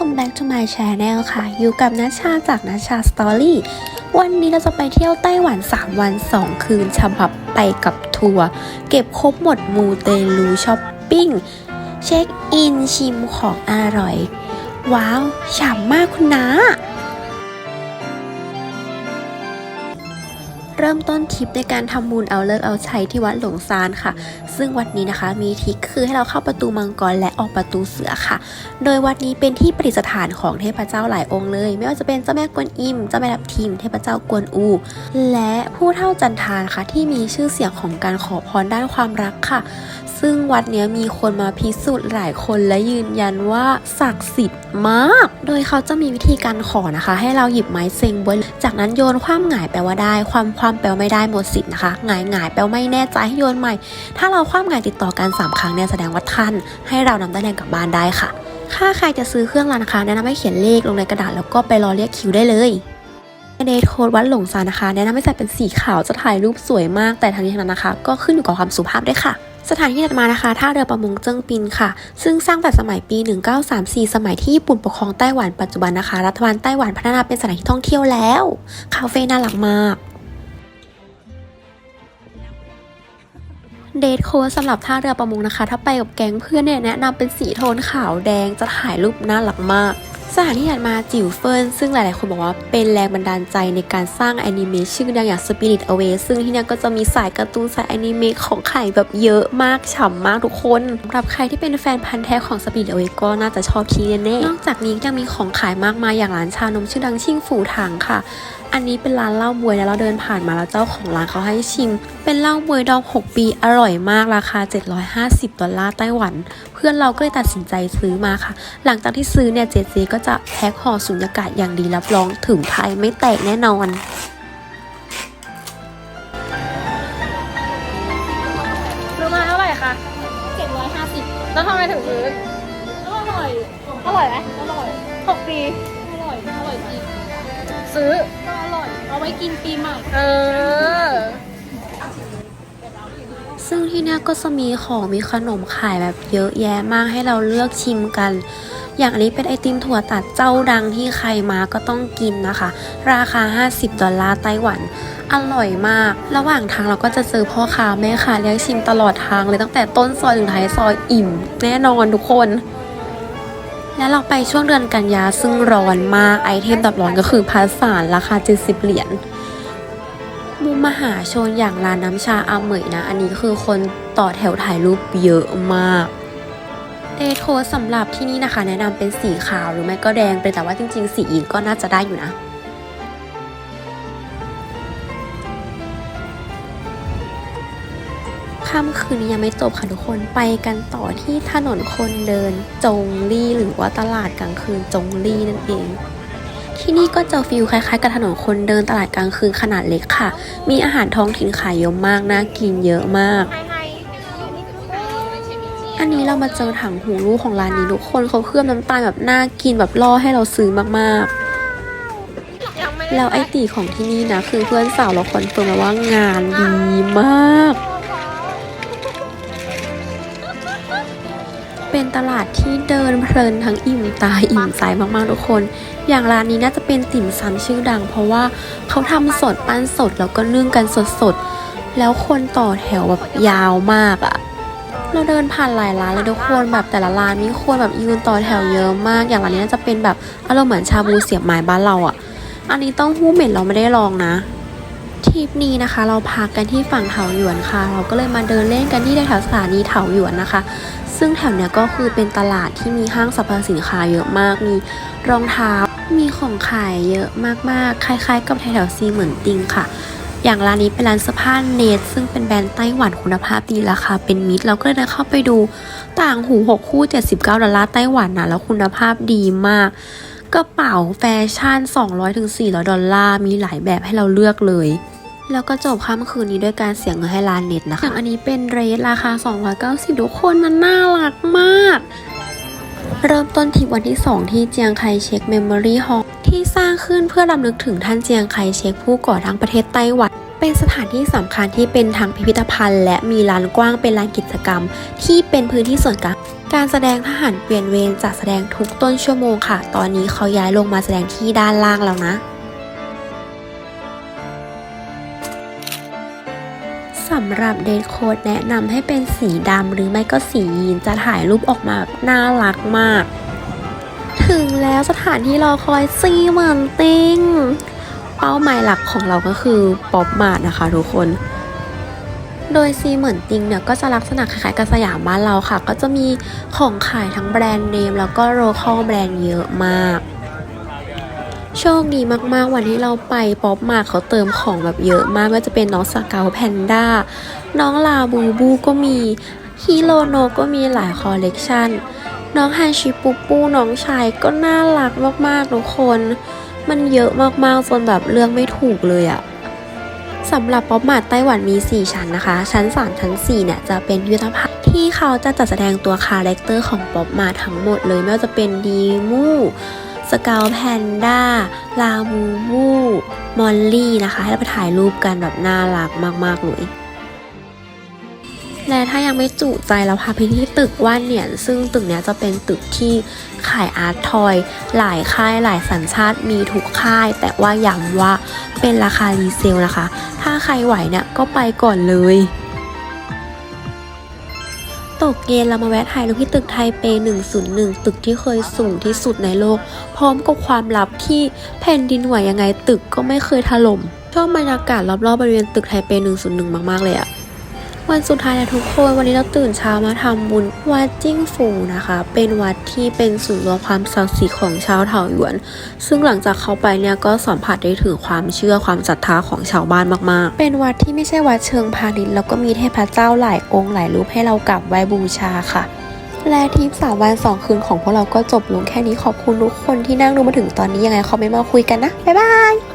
Welcome back to my channel ค่ะ อยู่กับนัชชาจากนัชชาสตอรี่ วันนี้เราจะไปเที่ยวไต้หวัน 3 วัน 2 คืนฉบับไปกับทัวร์ เก็บครบหมดมูเตลูช้อปปิ้ง เช็คอินชิมของอร่อย ว้าว ฉ่ำมากคุณน้า เริ่มต้นทริปในการทำบุญเอาเลิกเอาใช้ที่วัดหลงซานค่ะ ซึ่งวัดนี้นะคะมีทิคคือให้เราเข้าประตูมังกรและออกประตูเสือค่ะ โดยวัดนี้เป็นที่ประดิษฐานของเทพเจ้าหลายองค์เลย ไม่ว่าจะเป็นเจ้าแม่กวนอิมเจ้าแม่ทับทิมเทพเจ้ากวนอู และผู้เท่าจันทานค่ะที่มีชื่อเสียงของการขอพรด้านความรักค่ะ ซึ่งวัดนี้มีคนมาพิสูจน์หลายคนและยืนยันว่าศักดิ์สิทธิ์มาก โดยเขาจะมีวิธีการขอนะคะ ให้เราหยิบไม้เซงบนจากนั้นโยนความหงายแปลว่าได้ความความแปลว่าไม่ได้หมดสิทธิ์นะคะหงายหงายแปลว่าไม่แน่ใจให้โยนใหม่ ถ้าเราความหงายติดต่อกันสามครั้งเนี่ยแสดงว่าท่าน ให้เรานำได้แรงกลับบ้านได้ค่ะ ถ้าใครจะซื้อเครื่องรานะคะแนะนำให้เขียนเลขลงในกระดาษแล้วก็ไปรอเรียกคิวได้เลยเดทโคดวัดหลงซานนะคะแนะนำให้ใส่เป็นสีขาวจะถ่ายรูปสวยมาก แต่ทั้งนี้ทั้งนั้นนะคะ ก็ขึ้นอยู่กับความสุภาพด้วยค่ะสถานที่ถัดมานะคะท่าเรือประมงเจิ้งปินค่ะ ซึ่งสร้างแต่สมัยปี 1934 สมัยที่ญี่ปุ่นปกครองไต้หวันปัจจุบันนะคะ รัฐบาลไต้หวันพัฒนาเป็นสถานที่ท่องเที่ยวแล้ว คาเฟ่น่ารักมาก เดทโค้ดสำหรับท่าเรือประมงนะคะ ถ้าไปกับแก๊งเพื่อนเนี่ยแนะนำเป็นสีโทนขาวแดงจะถ่ายรูปน่ารักมากสถานที่ถัดมาจิ๋วเฟินซึ่งหลาย ๆ คนบอกว่าเป็นแรงบันดาลใจในการสร้างแอนิเมชันชื่อดังอย่าง Spirit Away ซึ่งที่นี่ก็จะมีสายการ์ตูนสายแอนิเมะของไข่แบบเยอะมากฉ่ำมากทุกคนสำหรับใครที่เป็นแฟนพันธ์แท้ของ Spirit Away ก็น่าจะชอบที่แน่ๆนอกจากนี้ยังมีของขายมากมายอย่างร้านชานมชื่อดังชิ่งฝูถังค่ะ อันนี้เป็นร้านเหล้าบวยนะเราเดินผ่านมาแล้วเจ้าของร้านเขาให้ชิม เป็นเหล้าบวยดอง 6 ปีอร่อยมากราคา 750ดอลลาร์ไต้หวัน เพื่อนเราก็เลยตัดสินใจซื้อมาค่ะ หลังจากที่ซื้อเนี่ยเจเจก็จะแพ็คห่อสุญญากาศอย่างดีรับรองถึงไทยไม่แตกแน่นอนซื้อมาเท่าไหร่คะเจ็ดร้อยห้าสิบแล้วทำไมถึงซื้ออร่อยอร่อยไหมอร่อยหกปีอร่อยอร่อยจริงซื้อก็อร่อยเอา ไว้กินปีใหม่ เออ ซึ่งที่นี่ก็จะมีของมีขนมขายแบบเยอะแยะมากให้เราเลือกชิมกัน อย่างอันนี้เป็นไอติมถั่วตัดเจ้าดังที่ใครมาก็ต้องกินนะคะ ราคา 50 ดอลลาร์ไต้หวัน อร่อยมาก ระหว่างทางเราก็จะเจอพ่อค้าแม่ค้าเลี้ยงชิมตลอดทางเลยตั้งแต่ต้นซอยถึงท้ายซอยอิ่ม แน่นอนทุกคน และเราไปช่วงเดือนกันยาซึ่งร้อนมากไอเทมดับร้อนก็คือพาสานราคา 70 เหรียญมุมมหาชนอย่างร้านน้ำชาอาเหมยนะ อันนี้คือคนต่อแถวถ่ายรูปเยอะมากเดทโค้ดสำหรับที่นี่นะคะ แนะนำเป็นสีขาวหรือไม่ก็แดงไปแต่ว่าจริง ๆ สีอีกก็น่าจะได้อยู่นะ ค่ำคืนนี้ยังไม่จบค่ะทุกคนไปกันต่อที่ถนนคนเดินจงลี่หรือว่าตลาดกลางคืนจงลี่นั่นเอง ที่นี่ก็จะฟิลคล้ายๆกับถนนคนเดินตลาดกลางคืนขนาดเล็กค่ะ มีอาหารท้องถิ่นขายเยอะมากน่ากินเยอะมากอันนี้เรามาเจอถังหูรูของร้านนี้ทุกคนเขาเคลือบน้ำตาลแบบน่ากินแบบล่อให้เราซื้อมากๆ แล้วไอตีของที่นี่นะ คือเพื่อนสาวเราคอนเฟิร์มว่างานดีมาก เป็นตลาดที่เดินเพลินทั้งอิ่มตาอิ่มใจมากๆทุกคน อย่างร้านนี้น่าจะเป็นติ่มซำชื่อดัง เพราะว่าเขาทำสดปั้นสดแล้วก็นึ่งกันสดๆ แล้วคนต่อแถวแบบยาวมากอะเราเดินผ่านหลายร้านเลยทุกคนแบบแต่ละร้านมีคนแบบยืนต่อแถวเยอะมาก อย่างร้านนี้น่าจะเป็นแบบอารมณ์เหมือนชาบูเสียบไม้บ้านเราอะอันนี้ต้องหู้เหม็นเราไม่ได้ลองนะ ทริปนี้นะคะเราพักกันที่ฝั่งเถาหยวนค่ะ เราก็เลยมาเดินเล่นกันที่แถวสถานีเถาหยวนนะคะ ซึ่งแถวเนี้ยก็คือเป็นตลาดที่มีห้างสรรพสินค้าเยอะมาก มีรองเท้า มีของขายเยอะมากๆ คล้ายๆ กับแถวซีเหมือนติงค่ะ อย่างร้านนี้เป็นร้านเสื้อผ้าเนทซึ่งเป็นแบรนด์ไต้หวันคุณภาพดีราคาเป็นมิตรเราก็เลยเดินเข้าไปดูต่างหู 6 คู่ 79ดอลลาร์ไต้หวันนะแล้วคุณภาพดีมากกระเป๋าแฟชั่น 200-400 ดอลลาร์ มีหลายแบบให้เราเลือกเลย แล้วก็จบค่ำคืนนี้ด้วยการเสียเงินให้ร้านเน็ตนะคะอย่างอันนี้เป็นเรทราคา 290 ทุกคนมันน่ารักมาก เริ่มต้นทริปวันที่ 2 ที่เจียงไคเชกเมมโมรี่ฮอลที่สร้างขึ้นเพื่อรำลึกถึงท่านเจียงไคเชกผู้ก่อตั้งประเทศไต้หวันเป็นสถานที่สำคัญที่เป็นทั้งพิพิธภัณฑ์ และมีลานกว้างเป็นลานกิจกรรม ที่เป็นพื้นที่ส่วนกลางการแสดงทหารเปลี่ยนเวรจะแสดงทุกต้นชั่วโมงค่ะ ตอนนี้เขาย้ายลงมาแสดงที่ด้านล่างแล้วนะำหรับเดทโค้ดแนะนำให้เป็นสีดำหรือไม่ก็สียีนจะถ่ายรูปออกมาน่ารักมาก ถึงแล้วสถานที่รอคอยซีเหมือนติงเป้าหมายหลักของเราก็คือป๊อปมาร์ทนะคะทุกคน โดยซีเหมือนติงเนี่ยก็จะลักษณะคล้ายๆกับสยามบ้านเราค่ะ ก็จะมีของขายทั้งแบรนด์เนมแล้วก็โลคอลแบรนด์เยอะมาก โชคดีมากๆวันที่เราไปป๊อปมาร์เขาเติมของแบบเยอะมากก็จะเป็นน้องสเกลแพนด้า น้องลาบูบูก็มีฮิโรโนก็มีหลายคอลเลกชันน้องฮันชิปูปูน้องชายก็น่ารักมากๆทุกคน มันเยอะมากๆจนแบบเลือกไม่ถูกเลยอะสำหรับป๊อปมาร์ทไต้หวันมี 4 ชั้นนะคะ ชั้น 3 ชั้น 4 เนี่ย จะเป็นพิพิธภัณฑ์ที่เขาจะจัดแสดงตัวคาแรคเตอร์ของป๊อปมาร์ททั้งหมดเลย ไม่ว่าจะเป็นดีมู สกาวแพนด้า ลาบูบูมอลลี่นะคะ ให้เราไปถ่ายรูปกันแบบน่ารักมาก ๆ เลย และถ้ายังไม่จุใจเราพาไปที่ตึกว่านเนี่ย ซึ่งตึกเนี้ยจะเป็นตึกที่ขายอาร์ตทอย หลายค่ายหลายสัญชาติมีทุกค่าย แต่ว่าย้ำว่าเป็นราคารีเซลนะคะ ถ้าใครไหวเนี่ยก็ไปก่อนเลย ตกเย็นเรามาแวะถ่ายรูปที่ตึกไทเป 101 ตึกที่เคยสูงที่สุดในโลก พร้อมกับความลับที่แผ่นดินไหวยังไงตึกก็ไม่เคยถล่มชอบบรรยากาศรอบๆบริเวณตึกไทเป 101 มากๆเลยอะ วันสุดท้ายนะทุกคนวันนี้เราตื่นเช้ามาทำบุญวัดจิ้งฟูนะคะ เป็นวัดที่เป็นศูนย์รวมความศักดิ์สิทธิ์ของชาวเผ่าหยวน ซึ่งหลังจากเข้าไปเนี่ยก็สัมผัสได้ถึงความเชื่อความศรัทธาของชาวบ้านมากๆ เป็นวัดที่ไม่ใช่วัดเชิงพาณิชย์แล้วก็มีเทพเจ้าหลายองค์หลายรูปให้เรากราบไหว้บูชาค่ะและทริปสามวันสองคืนของพวกเราก็จบลงแค่นี้ขอบคุณทุกคนที่นั่งดูมาถึงตอนนี้ยังไงคอมเมนต์มาคุยกันนะบ๊ายบาย